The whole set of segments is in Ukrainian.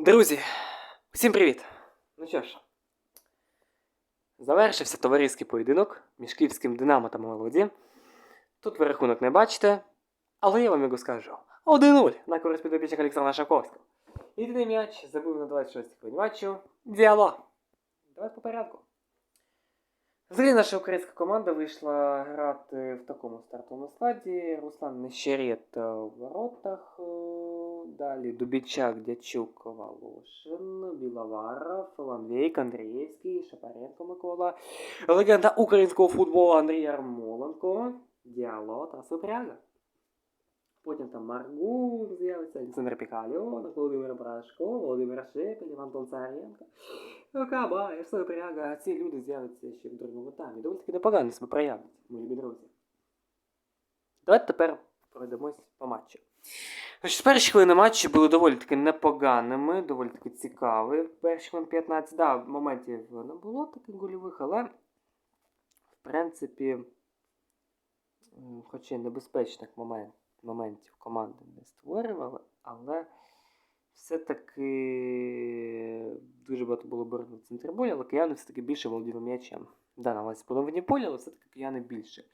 Друзі, всім привіт! Ну що ж, завершився товариський поєдинок між київським Динамо та Молоді. Тут ви рахунок не бачите, але я вам його скажу. 1-0 на користь підопічника Олександра Шаковського. Єдиний м'яч забив на 26 хвилин матчу. Діало. Давай по порядку. Взагалі наша українська команда вийшла грати в такому стартовому складі. Руслан Нещерет е, в воротах. Далі Дубічак, Дячук, Волошин, Біловаров, Ланвейк, Андрієвський, Шапаренко Микола. Легенда українського футболу Андрій Ярмоленко. Діало та Супряга. Потім там Маргур з'явиться, Олександр Пікальонок, Володимир Брашко, Володимир Шепелів, Антон Царенко. Ну, Кабаєв, Супряга. Ці люди з'являться ще в другому таймі. Доволі таки непогано себе проявлять, мої друзі. Давайте тепер пройдемось по матчу. Значить, перші хвилини матчу були доволі таки непоганими, доволі таки цікаві. Перші хвилин 15, да, моментів не було таких гольових, але в принципі, м, хоча й небезпечних момент, моментів команди не створювали, але все-таки дуже багато було боротьби в центрі поля, але кияни все-таки більше володіли м'ячем. Да, на власні половині поля, але все-таки кияни більше.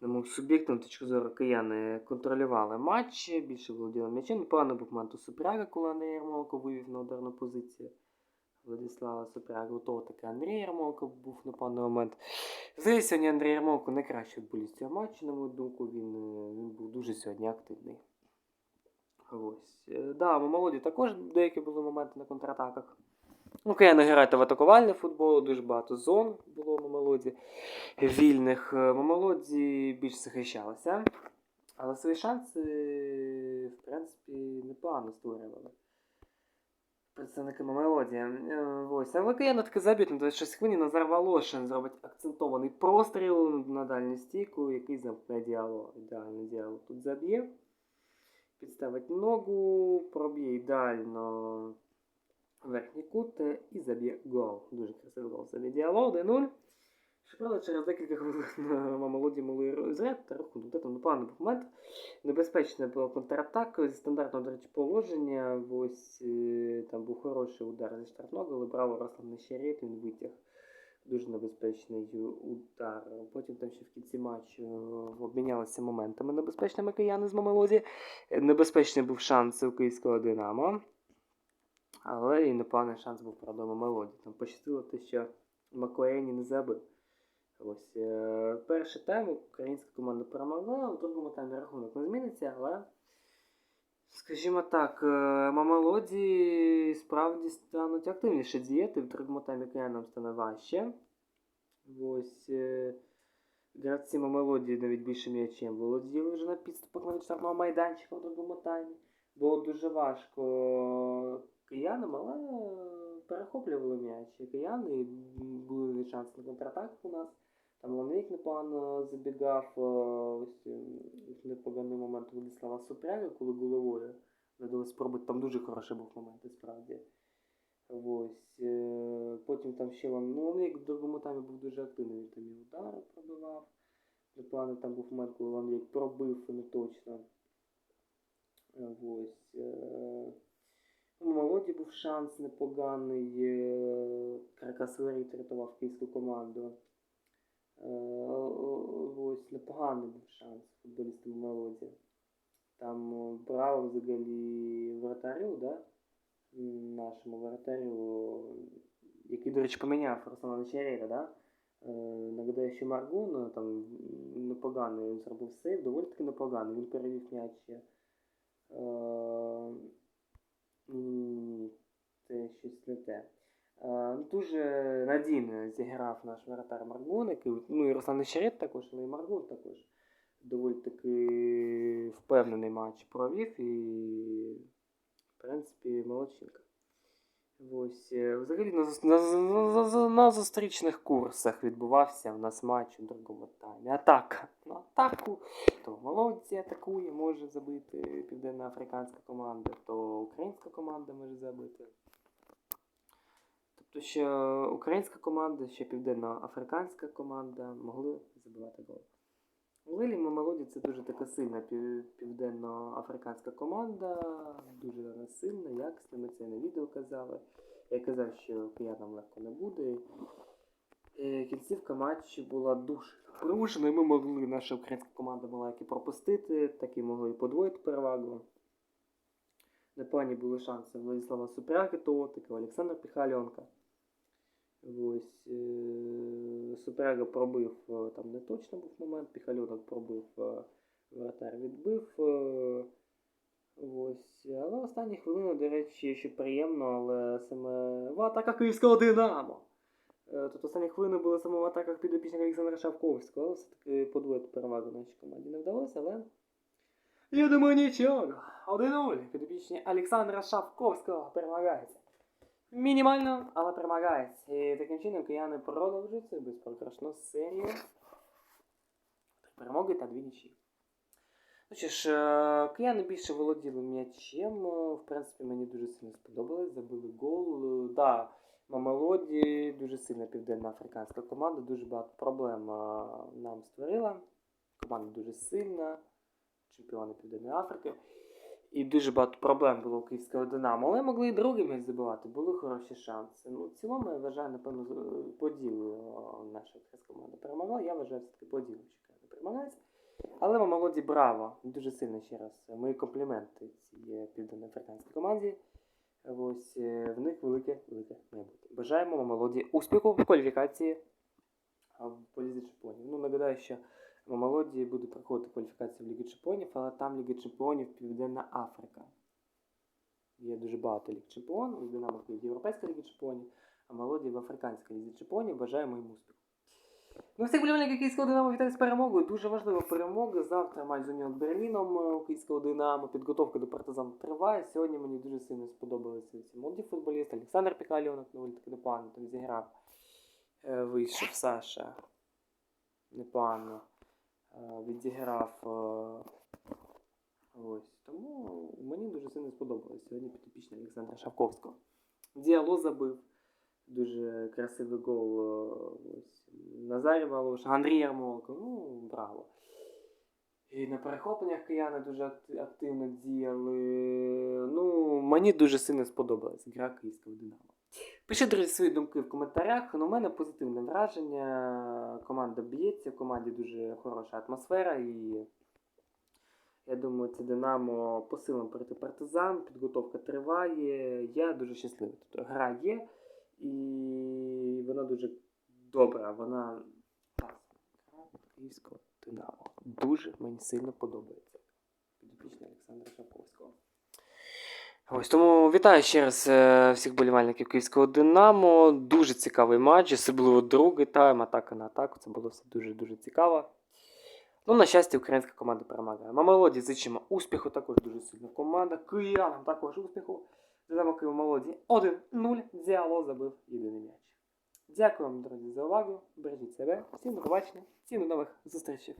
На мою точку зору кияни контролювали матч, більше володіли м'ячем. Непогано був момент у Супряга, коли Андрій Ярмолко вивів на ударну позицію. Владислава Супряга, у того таки Андрій Ярмолко був на певний момент. Взагалі сьогодні Андрій Ярмолко найкращий футболіст цього матчу, на мою думку, він, е, він був дуже сьогодні активний. Ось. Е, Да, у молоді також деякі були моменти на контратаках. Ну, Кияни грають в атакувальний футбол, дуже багато зон було в Мамелоді вільних. Е, більш захищалися. Але свої шанси, в принципі, непогано створювали. Представники Мамелоді. Е, Ось. Але Кияни таки заб'ють на 26 хвилин. Назар Волошин зробить акцентований простріл на дальню стійку, який замкне діалог. Ідеально діалог тут заб'є. Підставить ногу, проб'є ідеально верхній кут е, і заб'є гол. Дуже красивий гол. Заб'є діалог 1-0. Щоправда, через декілька хвилин на молоді малий розряд та рахунок. Це непоганий момент. Небезпечна була контратака зі стандартного, до речі, положення. Ось е, там був хороший удар зі штрафного, але браво Руслан Нещерет, він витяг. Дуже небезпечний удар. Потім там ще в кінці матчу е, обмінялися моментами небезпечними кияни з Мамелоді. Е, Небезпечний був шанс у київського Динамо. Але і непоганий шанс був, правда, у Мелоді. Там пощастило те, що Макуені не забив. Ось е, перший тайм українська команда перемогла, у другому таймі рахунок не зміниться, але, скажімо так, е, Мамелоді справді стануть активніше діяти, в другому таймі киянам стане важче. Ось е, гравці Мамелоді навіть більше м'ячем володіли вже на підступах на штрафного майданчика в другому таймі. Було дуже важко киянам, але перехоплювали м'яч. Кияни були шанси на контратак у нас. Там Ланвік непогано забігав, е, ось е, непоганий момент Владислава Супряга, коли головою надали спробувати. Там дуже хороший був момент, справді. Ось. е, Потім там ще Лан... ну, Ланвік в другому таймі був дуже активний, він там і удари пробивав. Непогано там був момент, коли Ланвік пробив не точно. Е, Ось. У молоді був шанс непоганий. е, Каркас Леріт рятував київську команду. Е, Ось непоганий був шанс футболістам молоді. Там браво взагалі воротарю, да? Нашому воротарю, який, до речі, поміняв Руслана Нечерєра, да? Е, Нагадаю, що Маргун там непоганий, він зробив сейв, доволі таки непоганий. Він перевів м'яч. Це щось не те. Дуже надійно зіграв наш воротар Маргун, який, ну і Руслан Щерет також, але і Маргун також доволі таки впевнений матч провів і, в принципі, молодчинка. Ось, е, взагалі на, на, на, на, зустрічних курсах відбувався в нас матч у другому таймі. Атака. На атаку. То молодці атакує, може забити південноафриканська команда, то українська команда може забити. Тобто, що українська команда, ще південноафриканська команда могли забивати гол. Лилі Мамелоді це дуже така сильна пів- південно-африканська команда, дуже сильна, якісна. Ми це на відео казали. Я казав, що киянам легко не буде. Е, Кінцівка матчу була дуже напружена, і ми могли, наша українська команда могла як і пропустити, так і могли і подвоїти перевагу. Непогані були шанси Владислава Супряги, Тотика, Олександра Піхальонка. Ось Супряга пробив, е, там не точно був момент, Піхальонок пробив, е, воротар відбив. е, Ось. Але останні хвилини, до речі, що приємно, але саме в атака Київського Динамо. Тут останні хвилини були саме в атаках підопічника Олександра Шавковського, але все-таки подвоїти перевагу нашій команді не вдалося, але. Я думаю, нічого. 1-0. Підопічні Олександра Шавковського перемагається. Мінімально, але перемагається. І таким чином кияни продовжують цю безпрограшну серію. Три перемоги та дві нічі. Ну що ж, е, кияни більше володіли м'ячем. е, В принципі, мені дуже сильно сподобалось. Забили гол. Е, Да, Мамелоді дуже сильна південно-африканська команда, дуже багато проблем нам створила. Команда дуже сильна, чемпіони Південної Африки. І дуже багато проблем було у київського Динамо, але могли і другий м'яч забивати, були хороші шанси. Ну, в цілому, я вважаю, напевно, з- по ділу е, наша команда перемогла. Я вважаю, все-таки по ділу, що не перемагається. Але молоді браво! Дуже сильно ще раз. Мої компліменти цій південно-африканській команді. Ось е, в них велике, велике майбутнє. Бажаємо молоді успіху в кваліфікації в полізі чемпіонів. Ну, нагадаю, що молоді буде проходити кваліфікацію в Лігі Чемпіонів, але там Ліги Чемпіонів Південна Африка. Є дуже багато ліг чемпіонів, Динамо є Європейська Ліга Чемпіонів, а молоді в Африканській Лізі Чемпіонів. Бажаємо їм успіху. Ну, всіх болівальників київського Динамо вітаю з перемогою. Дуже важлива перемога. Завтра матч з Уніон Берліном е, у київського Динамо. Підготовка до партизан триває. Сьогодні мені дуже сильно сподобалися ці молоді футболісти. Олександр Пікаліонок доволі таки непогано там зіграв. Е, Вийшов Саша. Непогано. Е, Відіграв. е, Ось. Тому мені дуже сильно сподобалось сьогодні підопічний Олександра Шавковського. Діало забив. Дуже красивий гол. е, Ось. Назарій Волош, Андрій Ярмолко. Ну, браво. І на перехопленнях кияни дуже активно діяли. Ну, мені дуже сильно сподобалась гра київського Динамо. Пишіть, друзі, свої думки в коментарях. Ну, у мене позитивне враження. Команда б'ється, в команді дуже хороша атмосфера і. Я думаю, це Динамо посилено проти партизан, підготовка триває. Я дуже щасливий. Тобто гра є, і вона дуже добра. Вона київського Динамо. Дуже мені сильно подобається. Підопічний Олександра Шаповського. Ось тому вітаю ще раз е, всіх болівальників київського Динамо. Дуже цікавий матч, особливо другий тайм, атака на атаку. Це було все дуже-дуже цікаво. Ну, на щастя, українська команда перемагає. Мамелоді зичимо успіху, також дуже сильна команда. Киянам також успіху. Динамо Київ Мелоді 1-0. Діало забив єдиний м'яч. Дякую вам, друзі, за увагу. Бережіть себе. Всім до побачення. Всім до нових зустрічей.